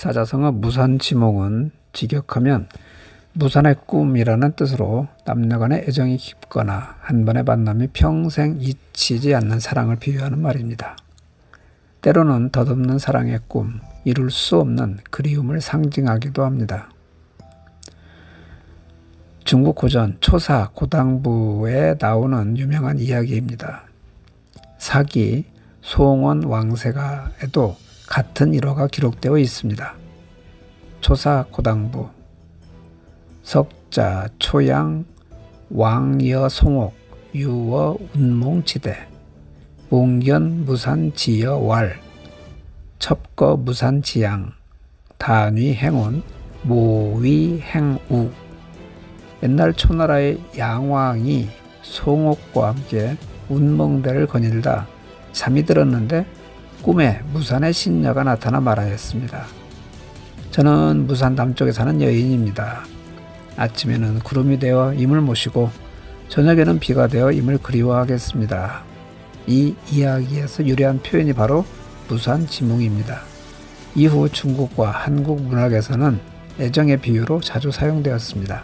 사자성어 무산지몽은 직역하면 무산의 꿈이라는 뜻으로 남녀 간의 애정이 깊거나 한 번의 만남이 평생 잊히지 않는 사랑을 비유하는 말입니다. 때로는 덧없는 사랑의 꿈, 이룰 수 없는 그리움을 상징하기도 합니다. 중국 고전 초사 고당부에 나오는 유명한 이야기입니다. 사기 송원 왕세가에도 같은 일화가 기록되어 있습니다. 초사 고당부 석자 초양 왕여 송옥 유어 운몽지대 몽견 무산 지여 왈 첩거 무산 지양 단위 행운 모위 행우 옛날 초나라의 양왕이 송옥과 함께 운몽대를 거닐다 잠이 들었는데 꿈에 무산의 신녀가 나타나 말하였습니다. 저는 무산 남쪽에 사는 여인입니다. 아침에는 구름이 되어 임을 모시고 저녁에는 비가 되어 임을 그리워하겠습니다. 이 이야기에서 유래한 표현이 바로 무산 지몽입니다. 이후 중국과 한국 문학에서는 애정의 비유로 자주 사용되었습니다.